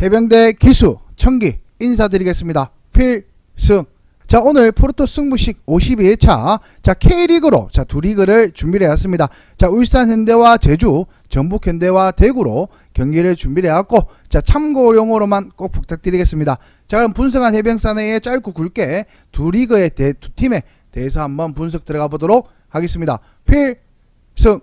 해병대 기수 청기 인사드리겠습니다. 필승. 자 오늘 포르토 승부식 52회차 자 K리그로 자 두 리그를 준비를 해왔습니다. 자 울산 현대와 제주, 전북 현대와 대구로 경기를 준비를 해왔고 자 참고용으로만 꼭 부탁드리겠습니다. 자 그럼 분석한 내에 짧고 굵게 두 리그의 대, 두 팀에 대해서 한번 분석 들어가 보도록 하겠습니다. 필승.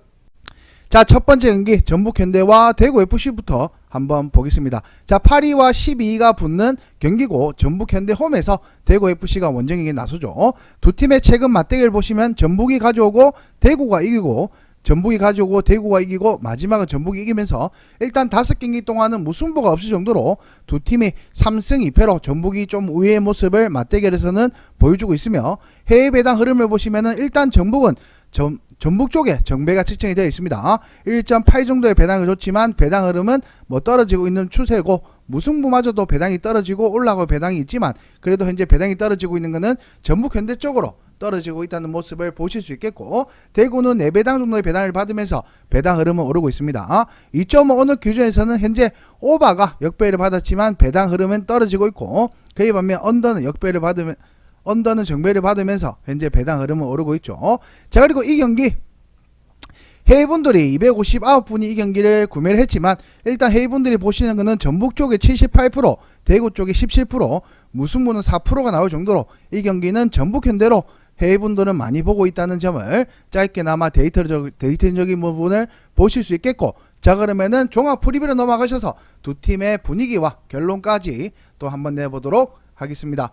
자, 첫 번째 경기 전북 현대와 대구 FC부터 한번 보겠습니다. 자, 8위와 12위가 붙는 경기고 전북 현대 홈에서 대구 FC가 원정에게 나서죠. 두 팀의 최근 맞대결 보시면 전북이 가져오고 대구가 이기고 전북이 가져오고 대구가 이기고 마지막은 전북이 이기면서 일단 다섯 경기 동안은 무승부가 없을 정도로 두 팀이 3승 2패로 전북이 좀 우위의 모습을 맞대결에서는 보여주고 있으며 해외 배당 흐름을 보시면은 일단 전북은 전, 전북 쪽에 정배가 측정이 되어 있습니다. 1.8 정도의 배당을 줬지만 배당 흐름은 뭐 떨어지고 있는 추세고 무승부마저도 배당이 떨어지고 올라가고 배당이 있지만 그래도 현재 배당이 떨어지고 있는 것은 전북 현대 쪽으로 떨어지고 있다는 모습을 보실 수 있겠고 대구는 4배당 정도의 배당을 받으면서 배당 흐름은 오르고 있습니다. 2.5 어느 규정에서는 현재 오바가 역배를 받았지만 배당 흐름은 떨어지고 있고 그에 반면 언더는 역배를 받으면 언더는 정배를 받으면서 현재 배당 흐름은 오르고 있죠. 자 그리고 이 경기 해외분들이 259분이 이 경기를 구매를 했지만 일단 해외분들이 보시는 거는 전북 쪽에 78% 대구 쪽에 17% 무승부는 4%가 나올 정도로 이 경기는 전북 현대로 해외분들은 많이 보고 있다는 점을 짧게나마 데이터적, 데이터적인 부분을 보실 수 있겠고 자 그러면은 종합 프리뷰로 넘어가셔서 두 팀의 분위기와 결론까지 또 한번 내보도록 하겠습니다.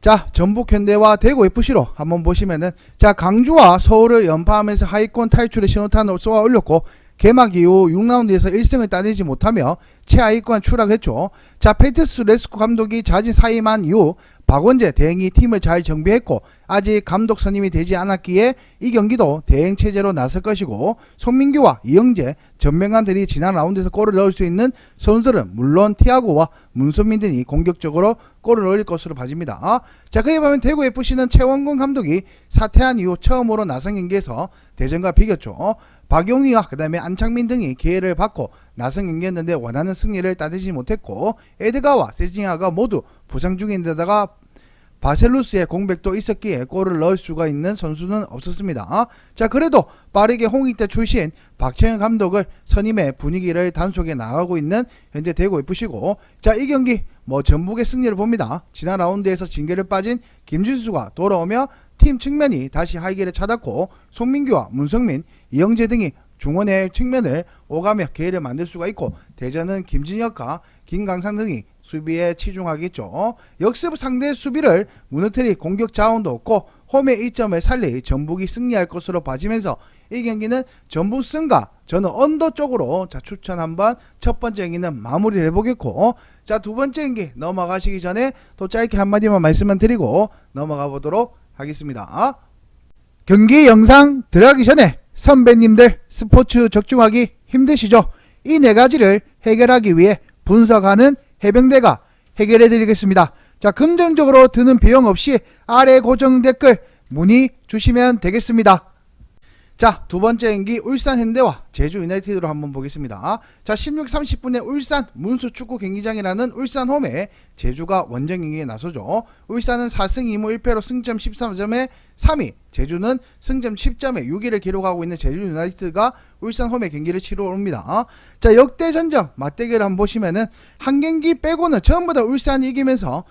자, 전북 현대와 대구 FC로 한번 보시면은 자, 강주와 서울을 연파하면서 하위권 탈출의 신호탄을 쏘아 올렸고 개막 이후 6라운드에서 1승을 따내지 못하며 최하위권 추락했죠. 자, 페이트스 레스코 감독이 자진 사임한 이후 박원재 대행이 팀을 잘 정비했고 아직 감독 선임이 되지 않았기에 이 경기도 대행 체제로 나설 것이고 손민규와 이영재, 전명환들이 지난 라운드에서 골을 넣을 수 있는 선수들은 물론 티아고와 문선민 등이 공격적으로 골을 넣을 것으로 봐집니다. 자, 그에 반면 대구 FC는 최원근 감독이 사퇴한 이후 처음으로 나선 경기에서 대전과 비겼죠. 박용희와 그 다음에 안창민 등이 기회를 받고 나선 경기였는데 원하는 승리를 따내지 못했고 에드가와 세징야가 모두 부상 중인데다가 바셀루스의 공백도 있었기에 골을 넣을 수가 있는 선수는 없었습니다. 자 그래도 빠르게 홍익대 출신 박채영 감독을 선임해 분위기를 단속해 나가고 있는 현재 대구 FC고 자이 경기 뭐 전북의 승리를 봅니다. 지난 라운드에서 징계를 빠진 김진수가 돌아오며 팀 측면이 다시 하이기를 찾았고 송민규와 문성민, 이영재 등이 중원의 측면을 오가며 기회를 만들 수가 있고 대전은 김진혁과 김강상 등이 수비에 치중하겠죠. 역습 상대 수비를 무너뜨릴 공격 자원도 없고 홈의 이점을 살리 전북이 승리할 것으로 봐지면서 이 경기는 전북 승가 저는 언더 쪽으로 자 추천 한번 첫 번째 경기는 마무리를 해보겠고 자 두 번째 경기 넘어가시기 전에 또 짧게 한마디만 말씀만 드리고 넘어가 보도록 하겠습니다. 경기 영상 들어가기 전에 선배님들 스포츠 적중하기 힘드시죠? 이 네 가지를 해결하기 위해 분석하는 해병대가 해결해 드리겠습니다. 자, 긍정적으로 드는 비용 없이 아래 고정 댓글 문의 주시면 되겠습니다. 자, 두 번째 경기 울산 현대와 제주 유나이티드로 한번 보겠습니다. 자, 16, 30분에 울산 문수 축구 경기장이라는 울산 홈에 제주가 원정 경기에 나서죠. 울산은 4승 2무 1패로 승점 13점에 3위, 제주는 승점 10점에 6위를 기록하고 있는 제주 유나이티드가 울산 홈에 경기를 치러 옵니다. 자, 역대 전적 맞대결 한번 보시면은 한 경기 빼고는 전부 다 울산이 이기면서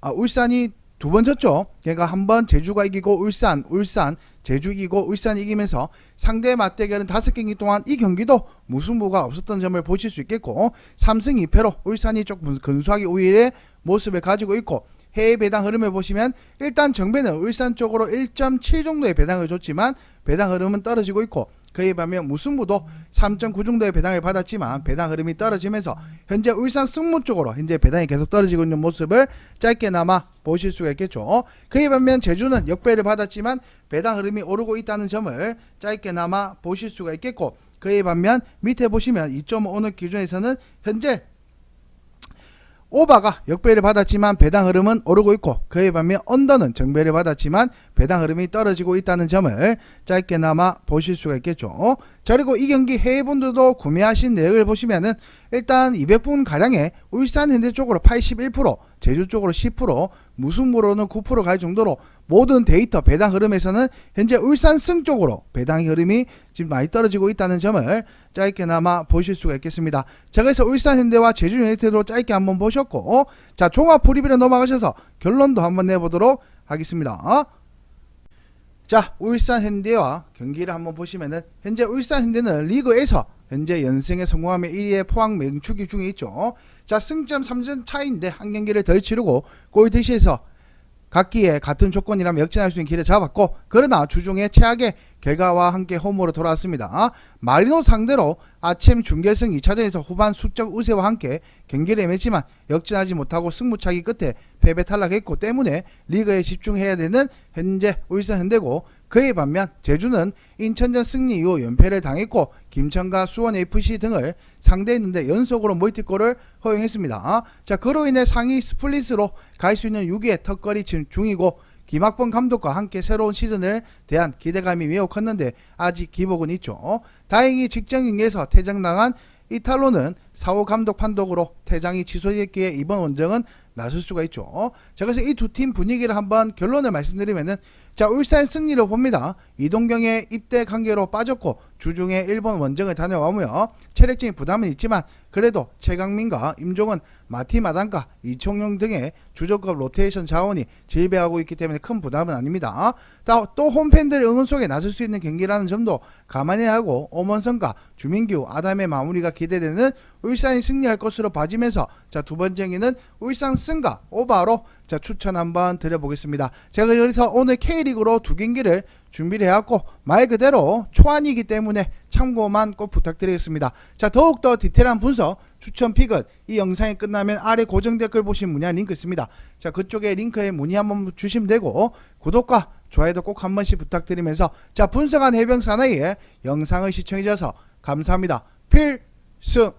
아, 울산이 두 번 졌죠. 그러니까 한 번 제주가 이기고 울산, 울산, 제주 이기고 울산 이기면서 상대 맞대결은 다섯 경기 동안 이 경기도 무승부가 없었던 점을 보실 수 있겠고 3승 2패로 울산이 조금 근소하게 우위의 모습을 가지고 있고 해외 배당 흐름을 보시면 일단 정배는 울산 쪽으로 1.7 정도의 배당을 줬지만 배당 흐름은 떨어지고 있고 그에 반면 무승부도 3.9 정도의 배당을 받았지만 배당 흐름이 떨어지면서 현재 울산 승무 쪽으로 현재 배당이 계속 떨어지고 있는 모습을 짧게나마 보실 수가 있겠죠. 그에 반면 제주는 역배를 받았지만 배당 흐름이 오르고 있다는 점을 짧게나마 보실 수가 있겠고 그에 반면 밑에 보시면 2.5 어느 기준에서는 현재 오바가 역배를 받았지만 배당 흐름은 오르고 있고 그에 반면 언더는 정배를 받았지만 배당 흐름이 떨어지고 있다는 점을 짧게나마 보실 수가 있겠죠. 자 그리고 이 경기 해외분들도 구매하신 내역을 보시면은 일단 200분 가량의 울산 현대 쪽으로 81% 제주 쪽으로 10% 무승부로는 9%갈 정도로 모든 데이터 배당 흐름에서는 현재 울산 승 쪽으로 배당 흐름이 지금 많이 떨어지고 있다는 점을 짧게나마 보실 수가 있겠습니다. 자 그래서 울산 현대와 제주 유나이티드로 짧게 한번 보셨고 자 종합 프리뷰로 넘어가셔서 결론도 한번 내보도록 하겠습니다. 자 울산 현대와 경기를 한번 보시면은 현재 울산 현대는 리그에서 현재 연승에 성공하며 1위의 포항 맹추기 중에 있죠. 자 승점 3점 차이인데 한 경기를 덜 치르고 골드시에서 각기의 같은 조건이라면 역전할 수 있는 길을 잡았고 그러나 주중에 최악의 결과와 함께 홈으로 돌아왔습니다. 마리노 상대로 아침 준결승 2차전에서 후반 수적 우세와 함께 경기를 맺지만 역전하지 못하고 승부차기 끝에 패배 탈락했고 때문에 리그에 집중해야 되는 현재 울산 현대고 그에 반면 제주는 인천전 승리 이후 연패를 당했고 김천과 수원 FC 등을 상대했는데 연속으로 멀티골을 허용했습니다. 자 그로 인해 상위 스플릿으로 갈 수 있는 6위의 턱걸이 중- 중이고 김학범 감독과 함께 새로운 시즌을 대한 기대감이 매우 컸는데 아직 기복은 있죠. 다행히 직전 경기에서 퇴장당한 이탈로는 사후 감독 판독으로 퇴장이 취소됐기에 이번 원정은 나설 수가 있죠. 자 그래서 이 두 팀 분위기를 한번 결론을 말씀드리면은 자 울산 승리를 봅니다. 이동경의 입대 관계로 빠졌고 주중에 일본 원정을 다녀오며 체력적인 부담은 있지만 그래도 최강민과 임종은 마티 마단과 이청용 등의 주전급 로테이션 자원이 질배하고 있기 때문에 큰 부담은 아닙니다. 또, 또 홈팬들의 응원 속에 나설 수 있는 경기라는 점도 감안해야 하고 오먼선과 주민규, 아담의 마무리가 기대되는 울산이 승리할 것으로 봐지면서 자 두 번째 경기는 울산 승과 오바로 자 추천 한번 드려보겠습니다. 제가 여기서 오늘 K리그로 두 경기를 준비를 해왔고 말 그대로 초안이기 때문에 참고만 꼭 부탁드리겠습니다. 자 더욱더 디테일한 분석 추천 픽은 이 영상이 끝나면 아래 고정 댓글 보신 문의한 링크 있습니다. 자 그쪽에 링크에 문의 한번 주시면 되고 구독과 좋아요도 꼭 한 번씩 부탁드리면서 자 분석한 해병 사나이의 영상을 시청해 주셔서 감사합니다. 필승